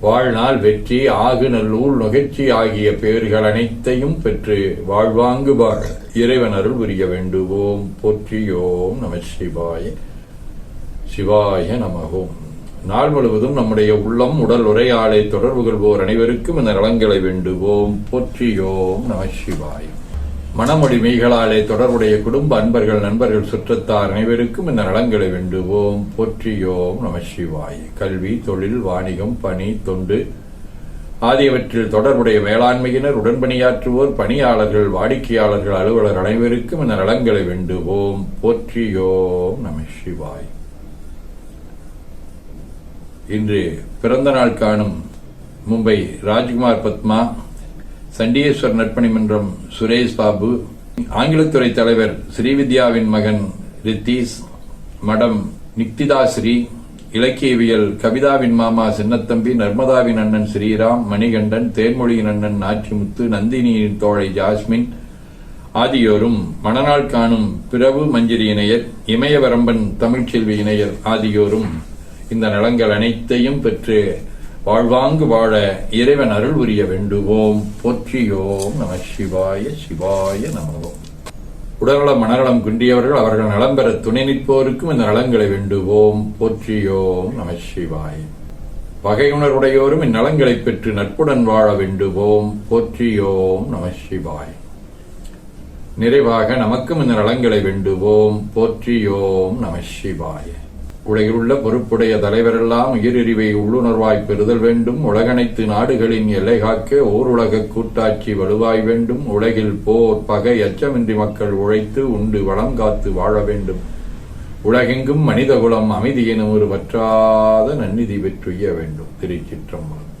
வாழ்நாள் வெற்றி ஆகு நல்லூர் நுகர்ச்சி ஆகிய பேர்கள் அனைத்தையும் பெற்று வாழ்வாங்கு வாழ இறைவன் அருள் புரிய வேண்டுவோம். போற்றியோம் நம சிவாய சிவாய நமகோம் நாள் முழுவதும் நம்முடைய உள்ளம் உடல் உரையாடை தொடர்பு கொள்வோர் அனைவருக்கும் இந்த நலங்களை வேண்டுவோம். போற்றியோம் நம சிவாயம் மனமொழி மெய்களாலே தொடர்புடைய குடும்ப அன்பர்கள் நண்பர்கள் சுற்றத்தார் அனைவருக்கும் இந்த நலங்களை வேண்டுவோம். போற்றியோம் நம சிவாய். கல்வி தொழில் வாணிகம் பணி தொண்டு ஆகியவற்றில் தொடர்புடைய மேலாண்மையினர் உடன்பணியாற்றுவோர் பணியாளர்கள் வாடிக்கையாளர்கள் அலுவலர் அனைவருக்கும் இந்த நலங்களை வேண்டுவோம். போற்றியோம் நம சிவாய். இன்று பிறந்த நாள் காணும் மும்பை ராஜ்குமார் பத்மா சண்டீஸ்வர் நற்பணி மன்றம் சுரேஷ் பாபு ஆங்கிலத்துறை தலைவர் ஸ்ரீவித்யாவின் மகன் ரித்தீஸ் மடம் நிக்திதாஸ்ரீ இலக்கியவியல் கவிதாவின் மாமா சின்னத்தம்பி நர்மதாவின் அண்ணன் ஸ்ரீராம் மணிகண்டன் தேன்மொழியின் அண்ணன் நாச்சிமுத்து நந்தினியின் தோழை ஜாஸ்மின் ஆகியோரும் மணநாள் காணும் பிரபு மஞ்சிரி இணையர் இமயவரம்பன் தமிழ்ச்செல்வி இணையர் ஆகியோரும் இந்த நலங்கள் அனைத்தையும் பெற்று வாழ்வாங்கு வாழ இறைவன் அருள் புரிய வேண்டுவோம். போற்றியோம் நம சிவாய சிவாய நமவோம் உடல்நலம் மனநலம் குன்றியவர்கள் அவர்கள் நலம் பெற துணை நிற்போருக்கும் இந்த நலங்களை வேண்டுவோம். போற்றியோம் நம சிவாய. பகையுணர்வுடையோரும் இந்நலங்களைப் பெற்று நட்புடன் வாழ வேண்டுவோம். போற்றியோம் நம சிவாய். நிறைவாக நமக்கும் இந்த நலங்களை வேண்டுவோம். போற்றியோம் நம சிவாய. உலகிலுள்ள பொறுப்புடைய தலைவரெல்லாம் உயிரிழிவை உள்ளுணர்வாய் பெறுதல் வேண்டும். உலகனைத்து நாடுகளின் எல்லை காக்க ஓருலக கூட்டாட்சி வலுவாய் வேண்டும். உலகில் போர் பகை அச்சமின்றி மக்கள் உழைத்து உண்டு வளம் காத்து வாழ வேண்டும். உலகெங்கும் மனிதகுலம் அமைதியினும் ஒரு வற்றாத நன்னிதி பெற்றுய வேண்டும். திருச்சிற்றம்பலம்.